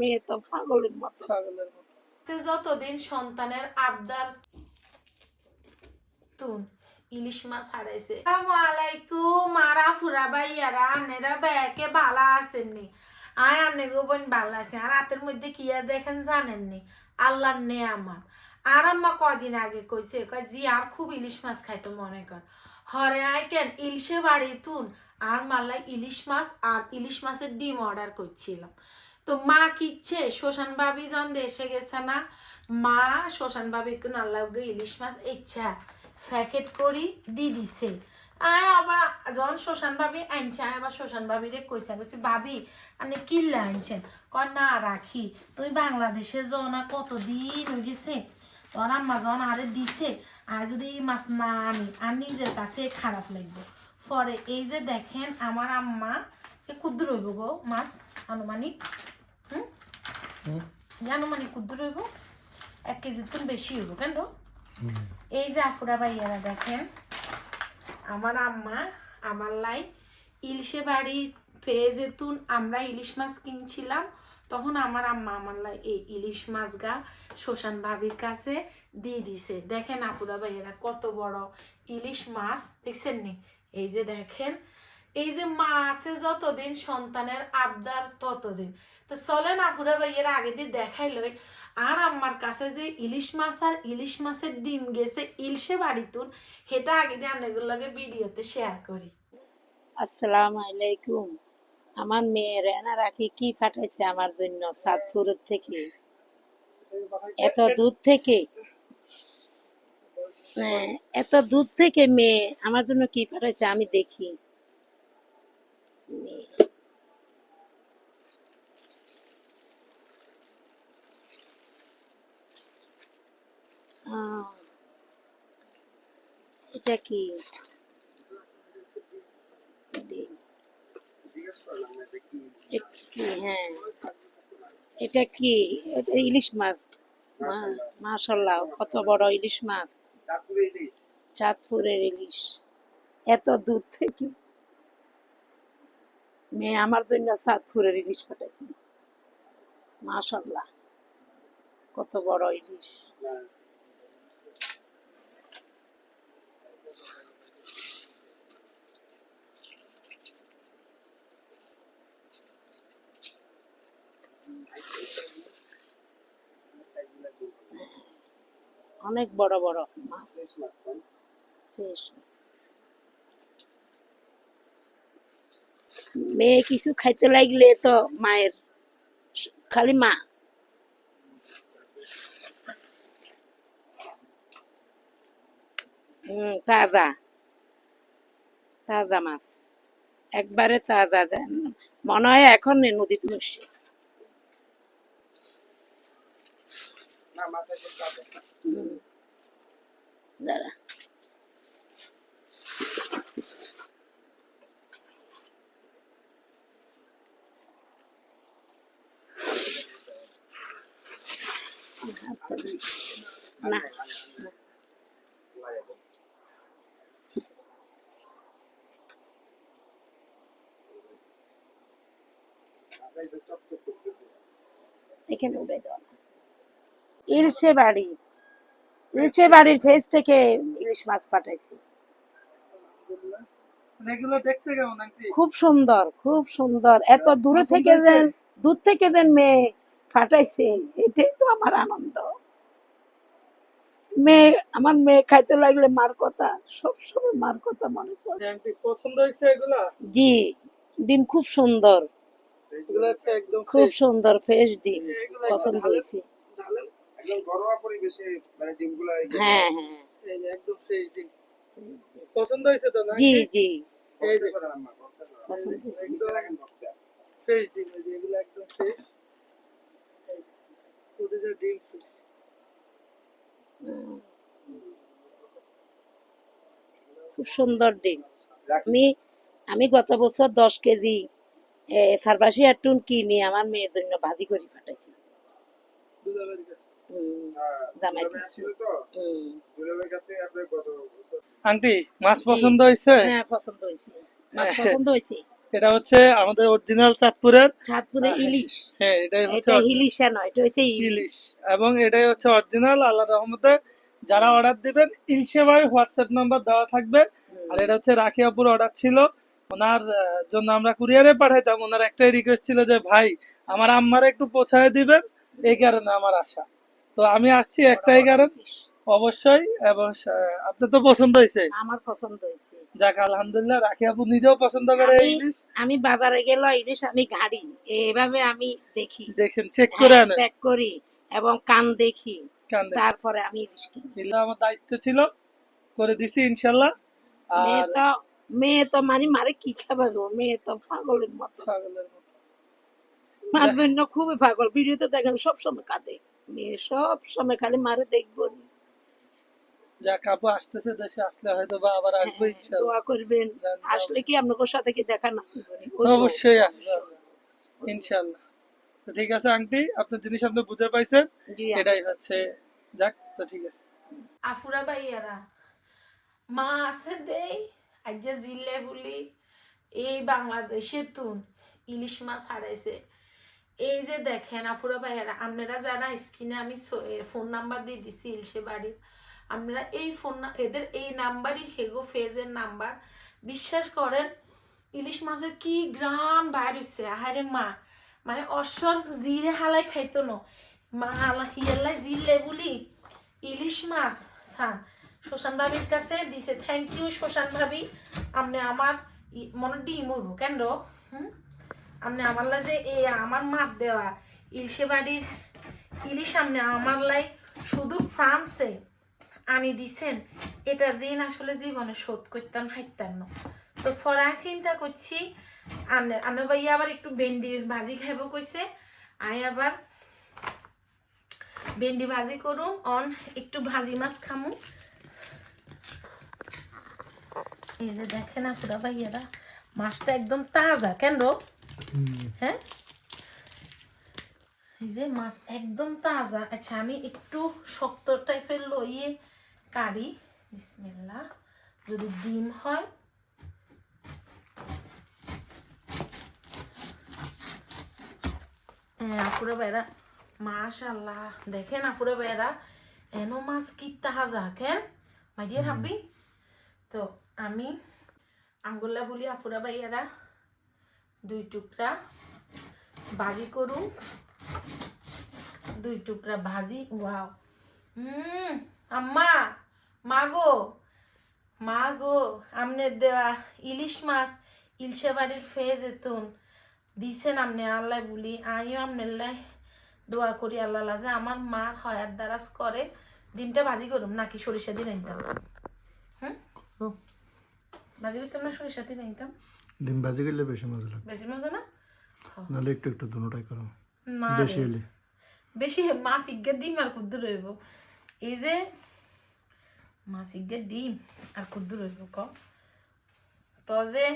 মেয়ে তো পাগলের মতো। পাগলের মতো। সে যতদিন সন্তানের আবদার তুন ইলিশ মাছ হারাইছে। আলাইকুম মারা ফুরা বাইয়ারা আনেরা ব্যাকে বালা আসেননি আয় আনে গো বোন বালা আছে আর রাতের মধ্যে কি আর দেখেন জানেননি? আল্লাহ নে আমার আর আম্মা কদিন আগে কইছে কয় জি আর খুব ইলিশ মাছ খাইতো মনে কর। হরে আয় কেন ইলিশে বাড়ি তুন। আর মাল্লাই ইলিশ মাছ আর ইলিশ মাছের ডিম অর্ডার করছিলাম। তো মা কিচ্ছে শোষণ ভাবি যখন দেশে গেছে না, মা শোষণ ভাবি তো আল্লাহ ইলিশ মাছ ইচ্ছা। প্যাকেট করি, দি দিছে। আয় আবার যখন শোষণ ভাবি আনছে, আয় আবার শোষণ ভাবি রে কইছে কইছে, ভাবি, আপনি কিল্লা আনছেন? কয়, না রাখি। তুই বাংলাদেশে জনা কতদিন হয়ে গেছে? তোর আম্মা যখন আরে দিছে আর যদি এই মাছ না আনি, আর নিজের কাছে খারাপ লাগবে। পরে এই যে দেখেন, আমার আম্মা ক্ষুদ্র হইব গো মাছ, আনুমানিক। এই আনুমানিক ক্ষুদ্র হইব? এক কেজির তো বেশি হইব কেন? এই যে আফুরা ভাইয়ারা দেখেন আমার আম্মা আমার লাই ইলিশে বাড়ির পেয়ে যেতুন আমরা ইলিশ মাছ কিনছিলাম তখন আমার আম্মা আমার লাই এই ইলিশ মাছ গা শোষণ ভাবির কাছে দিয়ে দিছে। দেখেন আপুরা ভাইয়েরা কত বড় ইলিশ মাছ দেখছেন নি? এই যে দেখেন এই যে মা আছে যতদিন সন্তানের আবদার ততদিন। তো চলেন আপুরা ভাইয়েরা আগে দিয়ে দেখাইলই আর আমার কাছে যে ইলিশ মাছ আর ইলিশ মাছের ডিম গেছে ইলশে বাড়িতুন সেটা আগে দিয়ে আপনাদের লগে ভিডিওতে শেয়ার করি। আসসালামু আলাইকুম। আমার মেয়ে রেনা রাখি কি পাঠাইছে আমার জন্য সাতপুরের থেকে? এত দূর থেকে? হ্যাঁ, এত দূর থেকে মেয়ে আমার জন্য কি পাঠাইছে আমি দেখি। এটা কি হ্যাঁ এটা কি ইলিশ মাছ মাশাল্লাহ কত বড় ইলিশ মাছ চাঁদপুরের ইলিশ এত দূর থেকে মেয়ে আমার জন্য চাঁদপুরের ইলিশ পাঠাইছে মাশাল্লাহ কত বড় ইলিশ। অনেক বড় বড় মাছ। ফ্রেশ মেয়ে কিছু খাইতে লাগলে তো মায়ের খালি মা। হম তাজা। তাজা মাছ। একবারে তাজা দেন। মনে হয় এখন নদীতে হুম। দাঁড়া না এখানে উড়ে দেওয়া না। ইলশে বাড়ি। ইলশে বাড়ির ফেস থেকে ইলিশ মাছ পাঠাইছি। আন্টি? খুব সুন্দর খুব সুন্দর। এত দূরে থেকে যেন দূর থেকে যেন মেয়ে ফাটাইছে এটাই তো আমার আনন্দ। মেয়ে আমার মেয়ে খাইতে লাগলে মার কথা সবসময় মার কথা মনে পড়ে। পছন্দ হয়েছে এগুলা? জি ডিম খুব সুন্দর। খুব সুন্দর ফ্রেশ ডিম পছন্দ হয়েছে। একদম ঘরোয়া পরিবেশে মানে ডিমগুলো হ্যাঁ হ্যাঁ। একদম ফ্রেশ ডিম। পছন্দ হয়েছে তো না? জি জি। এই যে। বক্সে করেন আম্মা, বক্সে করেন। পছন্দ হয়েছে নিচে রাখেন বক্সটা। ফ্রেশ ডিম এগুলো একদম ফ্রেশ প্রতিটা ডিম ফ্রেশ খুব সুন্দর ডিম। আমি আমি গত বছর দশ কেজি সারবাসি আর টুন কিনি আমার মেয়ের জন্য ভাজি করে পাঠাইছি। দুলাবাড়ির কাছে। হ্যাঁ, আন্টি মাছ পছন্দ হয়েছে? হ্যাঁ পছন্দ হয়েছে। মাছ পছন্দ হয়েছে? এটা হচ্ছে আমাদের অরিজিনাল চাঁদপুরের। চাঁদপুরে ইলিশ। হ্যাঁ এটাই হচ্ছে এটা নয় এটা হচ্ছে ইলিশ। ইলিশ। এবং এটাই হচ্ছে অরিজিনাল আল্লাহ রহমতে যারা অর্ডার দিবেন ইলশে হোয়াটসঅ্যাপ নাম্বার দেওয়া থাকবে। আর এটা হচ্ছে রাখি আপুর অর্ডার ছিল। ওনার জন্য আমরা কুরিয়ারে পাঠাইতাম। ওনার একটাই রিকোয়েস্ট ছিল যে ভাই আমার আম্মার একটু পৌঁছায় দিবেন। এই কারণে আমার আশা। তো আমি আসছি একটাই কারণ অবশ্যই এবং আপনার তো পছন্দ হয়েছে। আমার পছন্দ হয়েছে। যাক আলহামদুলিল্লাহ রাখি আপু নিজেও পছন্দ করে আমি- ইলিশ। আমি বাজারে গেলে ইলিশ আমি ঘাড়ি এভাবে আমি দেখি। দেখেন চেক করে আনেন। চেক করি এবং কান দেখি। তারপরে আমি ইলিশ কিনি। আমার দায়িত্ব ছিল করে দিছি ইনশাল্লাহ। মেয়ে আর তো মেয়ে তো মানে মারে কি খাবারো মেয়ে তো পাগলের মতো। ছাগলের মতো। মার জন্য খুবই পাগল। ভিডিওতে দেখেন সব সময় কাঁদে। মেয়ে সব সময় খালি মারে দেখব। যা কাপু আসতেছে দেশে আসলে হয়তো বা আবার আসব হ্যাঁ, ইনশাল্লাহ। দোয়া করবেন। আসলে কি আপনার সাথে কি দেখা না অবশ্যই আসব। ইনশাল্লাহ। তো ঠিক আছে আন্টি আপনার জিনিস আপনি বুঝে পাইছেন। এটাই হচ্ছে। যাক তো ঠিক আছে। আফুরা ভাইয়ারা মা আছে দেই আজ যে জিল্লে বলি এই বাংলাদেশের তুন ইলিশ মাছ হারাইছে। এই যে দেখেন আফুরা ভাইয়ারা, আপনারা যারা স্ক্রিনে আমি ফোন নাম্বার দিয়ে দিছি, ইলশে বাড়ির, আপনারা এই ফোন এদের এই নাম্বারই হেগো ফেজের নাম্বার। বিশ্বাস করেন, ইলিশ মাছের কি গ্রান বাইর হইছে, আহারে মা। মানে অশ্বর জিরে হালাই খাইতো না। মা হিয়ালাই জিরলে বলি ইলিশ মাছ, সান। শোষান ভাবির কাছে দিছে থ্যাংক ইউ শোষান ভাবি। আপনি আমার মনে ডিম হইব, কেন হুম? আপনি আমার লাই যে এই আমার মাত দেওয়া। ইলশে বাড়ির ইলিশ আপনি আমার লাই শুধু ফ্রান্সে আনি দিছেন। এটা ঋণ আসলে জীবনে শোধ করতাম, হাইতাম না। তো ফরাই চিন্তা করছি, আনে আনে ভাই আবার একটু ভেন্ডি ভাজি খাইব কইছে। আই আবার ভেন্ডি ভাজি করুম, অন একটু ভাজি মাছ খামু। এই যে দেখে না পুরা ভাইয়ারা, মাছটা একদম তাজা। কেন রো? হ্যাঁ? এই যে মাছ একদম তাজা। আচ্ছা আমি একটু শক্ত টাইপের লইয়ে কারি বিসমিল্লা যদি ডিম হয়। হ্যাঁ আপুরা ভাইরা মাশাল্লাহ দেখেন আপুরা ভাইরা এনো মাছ কি তাজা কেন? My dear hubby. তো আমি আঙ্গুল্লা বলি আফুরা ভাইয়ারা দুই টুকরা ভাজি করুন। দুই টুকরা ভাজি ওয়াও। হুম আম্মা মা গো মা গো আমনের দেওয়া ইলিশ মাছ ইলশে বাড়ির ফেজ এতুন। দিছেন আমনে আল্লাহ বলি আমিও লাই দোয়া করি আল্লাহ যে আমার মার হয়ার দ্বারাজ করে ডিমটা ভাজি করুম নাকি সরিষা দিয়ে নিতাম হুম? ভাজি করতাম না সরিষা দিয়ে নিতাম ডিম ভাজি করলে বেশি মজা লাগে বেশি মজা না? নাহলে একটু একটু দুটাই করো। বেশি হলে। বেশি মাছ ইজ্ঞের ডিম আর কুদ্দু রইব। এই যে মাছ ইজ্ঞের ডিম আর কুদ্দু রইব ক? তো যে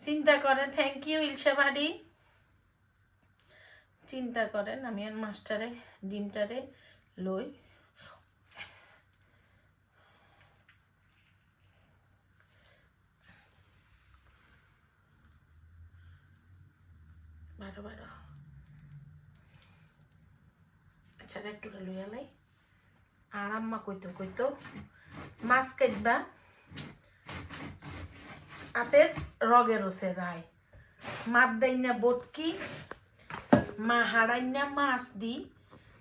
চিন্তা করেন থ্যাংক ইউ ইলশা বাড়ি চিন্তা করেন আমি আর মাছটারে ডিমটারে লই বারো বারো। আচ্ছা একটু লইয়া লাই। আর আম্মা কইতো কইতো, মাছ কাটবা হাতের রগে রসে রায়। মাত দাইনা বটকি, মা হাড়াইনা মাছ দি।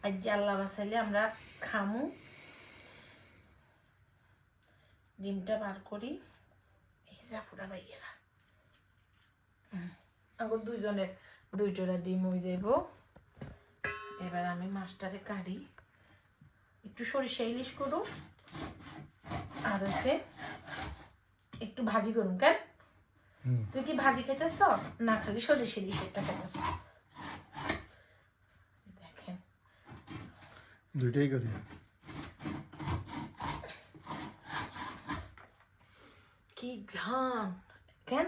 আর জাল্লা বাসাইলে আমরা খামু। ডিমটা বার করি। এই জাফুরা বাইয়েরা। আগর দুইজনের দুইটোরা ডিম হয়ে যাইব। এবার আমি মাছটারে কাটি একটু সরিষা ইলিশ করু আর হচ্ছে একটু ভাজি করুন কেন? তুই কি ভাজি খেতেছ না খালি সরিষা ইলিশ একটা খেতেছ দেখেন। দুইটাই করি। কি ঘ্রাণ কেন?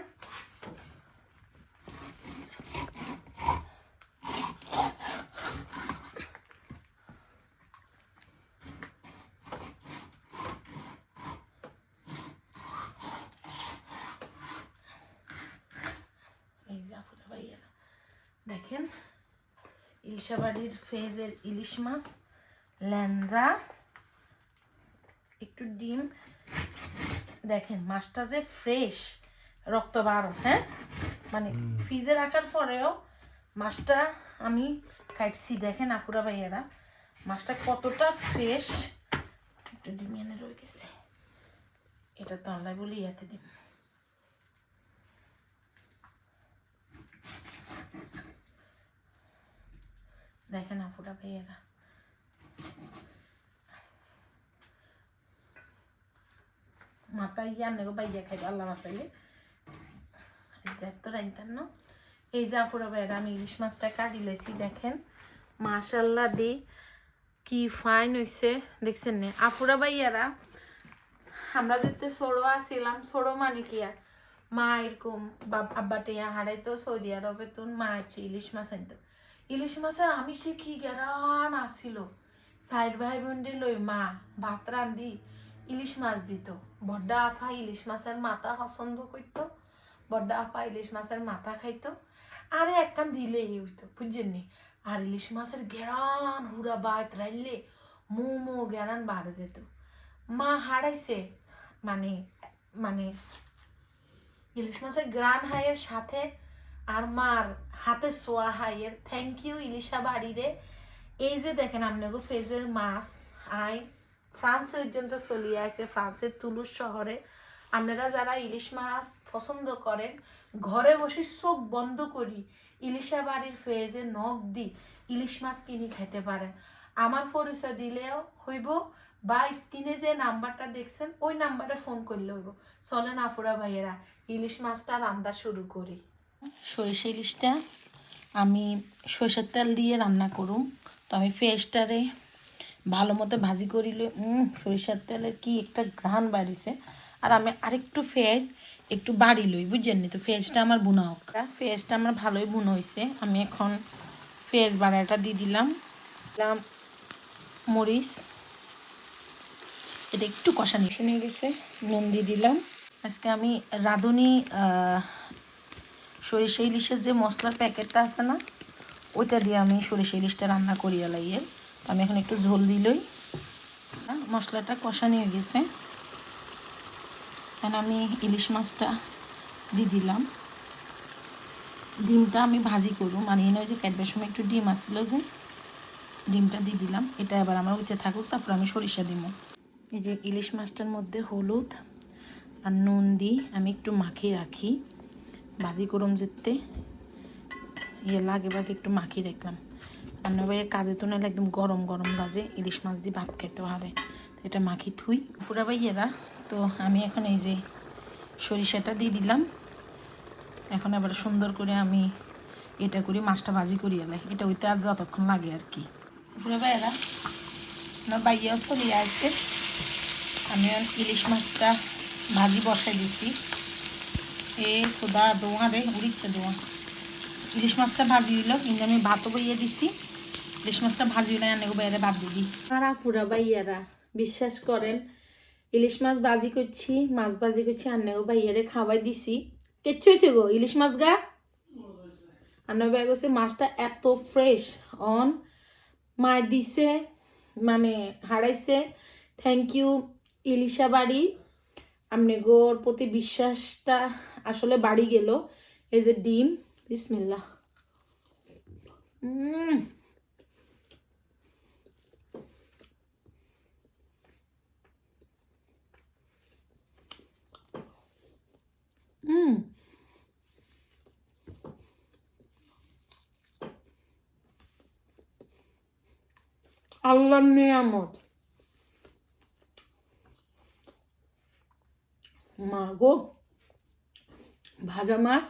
ইলশাবাড়ির ফেজের ইলিশ মাছ ল্যাঞ্জা একটু ডিম। দেখেন মাছটা যে ফ্রেশ রক্ত বার হ্যাঁ? মানে ফ্রিজে রাখার পরেও মাছটা আমি কাটছি দেখেন আপুরা ভাইয়ারা। মাছটা কতটা ফ্রেশ। একটু ডিম এনে রয়ে গেছে। এটা তো আল্লাহ বলি ইয়াতে দিন দেখেন আপুরা ভাইয়ারা। মাথায় গিয়ে আনে গো বাইয়া খাইবে আল্লাহ মাসাইলে এই যে আপুরা ভাইয়ারা, আমি ইলিশ মাছটা কাটি লইছি, দেখেন। মাশাল্লাহ দি, কি ফাইন হইছে। দেখছেন নে? আপুরা ভাইয়ারা, আমরা যেতে ছোড়ো আসছিলাম ছোড়ো মানে কি আর? মা এরকম বাব আব্বা টিয়া হারাইতো সৌদি আরবে তো মা ইলিশ মাছ আনতো। ইলিশ মাছের আমি সে কি গেরান আসিল সাইড ভাই বোনদের লই মা ভাত রান্ধি, ইলিশ মাছ দিত। বড্ডা আফা ইলিশ মাছের মাথা পছন্দ করতো। বড্ডা আপা ইলিশ মাছের মাথা খাইতো। আরে একখান দিলেই হইতো, বুঝছেন নি? আর ইলিশ মাছের গেরান হুরা বাত রাইলে মোমো গেরান বাড়ে যেত। মা হারাইছে মানে মানে ইলিশ মাছের গ্রান হাইয়ের সাথে আর মার হাতে সোয়া হাইয়ের থ্যাংক ইউ ইলিশা বাড়িরে। এই যে দেখেন আপনাকে ফেজের মাছ। আই, ফ্রান্স পর্যন্ত চলিয়ে আসে, ফ্রান্সের তুলুস শহরে। আপনারা যারা ইলিশ মাছ পছন্দ করেন, ঘরে বসে চোখ বন্ধ করি, ইলিশা বাড়ির ফেজে নখ দি ইলিশ মাছ কিনে খেতে পারেন। আমার পরিচয় দিলেও হইব বা স্ক্রিনে যে নাম্বারটা দেখছেন, ওই নাম্বারে ফোন করলে হইব। চলেন আফুরা ভাইয়েরা, ইলিশ মাছটা রান্না শুরু করি। সরিষা ইলিশটা আমি সরষের তেল দিয়ে রান্না করুম। তো আমি ফেসটারে ভালো মতো ভাজি করিলে সরিষার তেলের কি একটা ঘ্রাণ বাড়িছে। আর আমি আরেকটু ফেস একটু বাড়ি লই, বুঝছেন তো ফেসটা আমার বুনা হোক। ফেসটা আমার ভালোই বুনো হয়েছে আমি এখন ফেস বাড়াটা দিয়ে দিলাম। দিলাম মরিচ। এটা একটু কষানি শুনে গেছে, নুন দিয়ে দিলাম। আজকে আমি রাঁধুনি সরিষা ইলিশের যে মশলার প্যাকেটটা আছে না ওইটা দিয়ে আমি সরিষা ইলিশটা রান্না করিয়া লাগিয়ে তো আমি এখন একটু ঝোল দিলই হ্যাঁ, মশলাটা কষা নিয়ে গেছে। এখন আমি ইলিশ মাছটা দিয়ে দিলাম। ডিমটা আমি ভাজি করব। মানে এনে ওই যে কাটবার সময় একটু ডিম আসলো যে ডিমটা দিয়ে দিলাম। এটা এবার আমার উঠে থাকুক তারপর আমি সরিষা দিব। এই যে ইলিশ মাছটার মধ্যে হলুদ আর নুন দিই আমি একটু মাখিয়ে রাখি। ভাজি করম যেতে ইয়ে লাগে বাগে একটু মাখিয়ে রাখলাম। রান্না ভাইয়ের কাজে তো নাহলে একদম গরম গরম বাজে, ইলিশ মাছ দিয়ে ভাত খেতে হবে। এটা মাখি থুই। পুরা ভাইয়েরা তো আমি এখন এই যে সরিষাটা দিয়ে দিলাম। এখন আবার সুন্দর করে আমি এটা করি মাছটা ভাজি করি এলাই এটা ওইতে আর যতক্ষণ লাগে আর কি। পুরা ভাইয়েরা আমার বাইয়াও চলে আসছে। আমি ইলিশ মাছটা ভাজি বসাই দিছি। এ খোদা দোয়া রে উড়িচ্ছে দোয়া। ইলিশ মাছটা ভাজি দিল, কিন্তু আমি ভাতও বইয়ে দিছি। ইলিশ মাছটা ভাজি হলে আনে বাইরে ভাত দিবি। তারা পুরা বাইয়ারা বিশ্বাস করেন, ইলিশ মাছ ভাজি করছি, মাছ ভাজি করছি আন্নেও বাইয়ারে খাওয়াই দিছি। কেচ্ছু হয়েছে গো, ইলিশ মাছ গা? আন্না ভাই গেছে মাছটা এত ফ্রেশ, অন। মায় দিছে মানে হারাইছে, থ্যাংক ইউ, ইলিশা বাড়ি। আপনি গোর প্রতি বিশ্বাসটা আসলে বাড়ি গেল। এই যে ডিম বিসমিল্লা আল্লাহর নিয়ামত। মা গো ভাজা মাছ।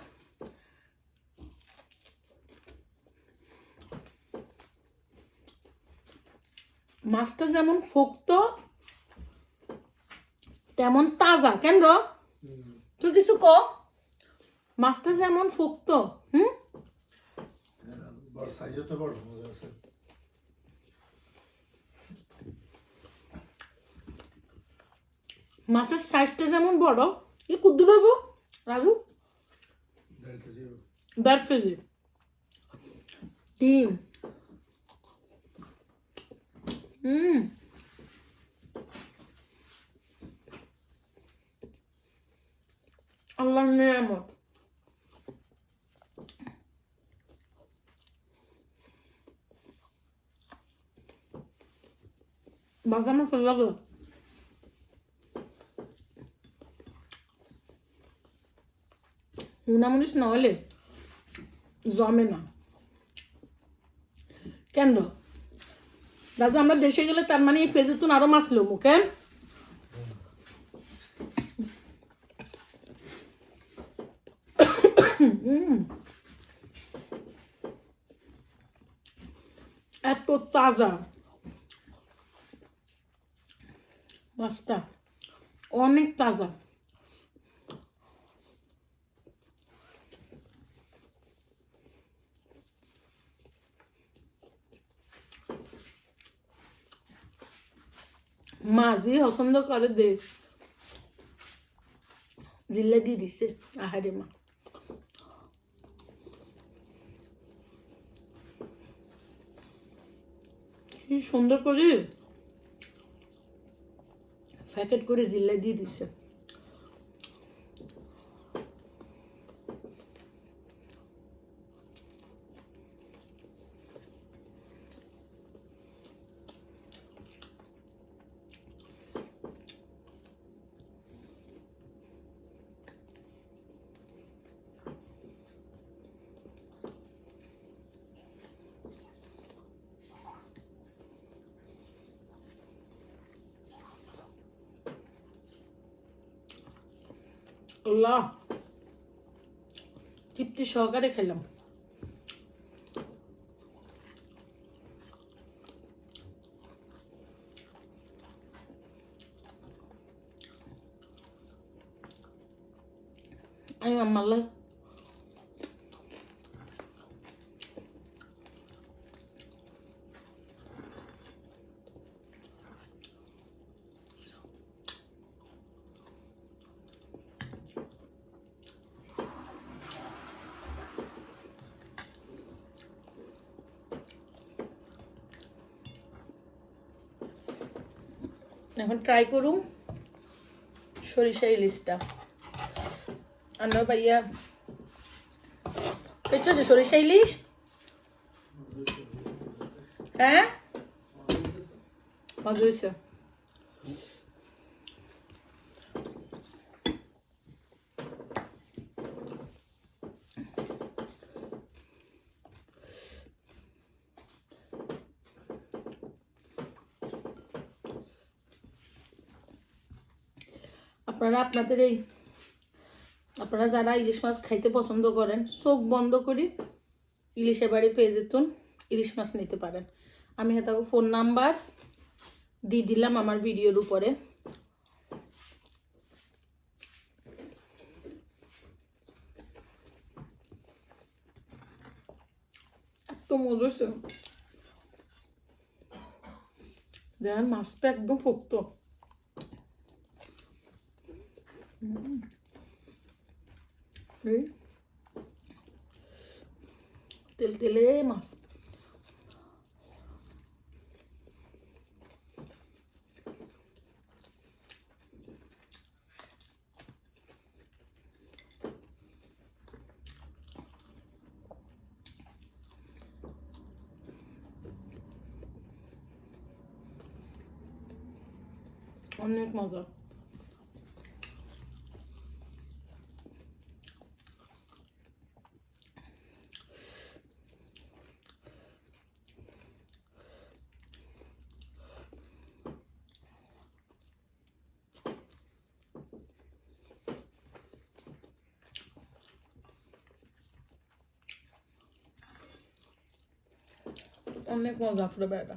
মাছটা যেমন ফোক্ত, তেমন তাজা। কেন? তুই কিছু ক? মাছটা যেমন ফোক্ত, হুম? বড় সাইজও তো বড় আছে। মাছের সাইজটা যেমন বড় এ কুদ্দুর হব? রাজু? দেড় কেজি ডিম। হুম। আল্লাহর নিয়ামত। বাবা আমার ভালো লাগল হুনামুনিস না হলে জমে না। কেন? রাজা, আমরা দেশে গেলে তার মানে এই পেজে তুন আরও মাছ লোমু, কেন। এত তাজা। মাছটা অনেক তাজা। মাঝি পছন্দ করে দে জিল্লা দিয়ে দিছে আহারে মা। কি সুন্দর করে প্যাকেট করে জিল্লা দিয়ে দিছে। আল্লাহ। তৃপ্তি সহকারে খেলাম। আমি আম্মাল্লা এখন ট্রাই করুম সরিষা ইলিশটা। আমরা ভাইয়া। পেয়েছ আছে সরিষা ইলিশ? হ্যাঁ? মজা হয়েছে। আপনারা আপনাদের এই আপনারা যারা ইলিশ মাছ খাইতে পছন্দ করেন, চোখ বন্ধ করে ইলিশের বাড়ি পেয়ে যেতুন, ইলিশ মাছ নিতে পারেন। আমি হেতাকে ফোন নাম্বার দিয়ে দিলাম আমার ভিডিওর উপরে। এত মজা। দেখেন মাছটা একদম পোক্ত এই তেল তেলে মাছ অনেক মজা অনেক মজা পুরো বেড়া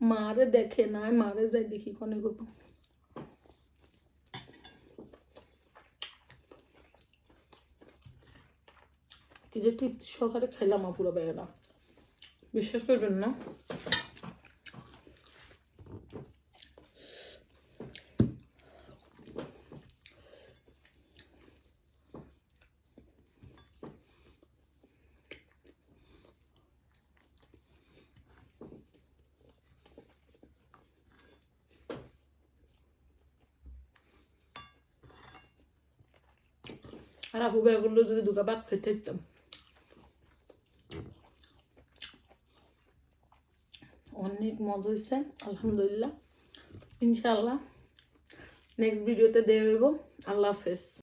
মারে দেখে না মারে যাই দেখি কনে গো কি যে তৃপ্তি সহকারে খেলাম পুরো বেড়া বিশ্বাস করবেন না আর আপু বেগুলো যদি দুটা ভাত খেতে থাকতাম অনেক মজা হয়েছে আলহামদুলিল্লাহ। ইনশাআল্লাহ নেক্সট ভিডিওতে দেবো আল্লাহ হাফেজ।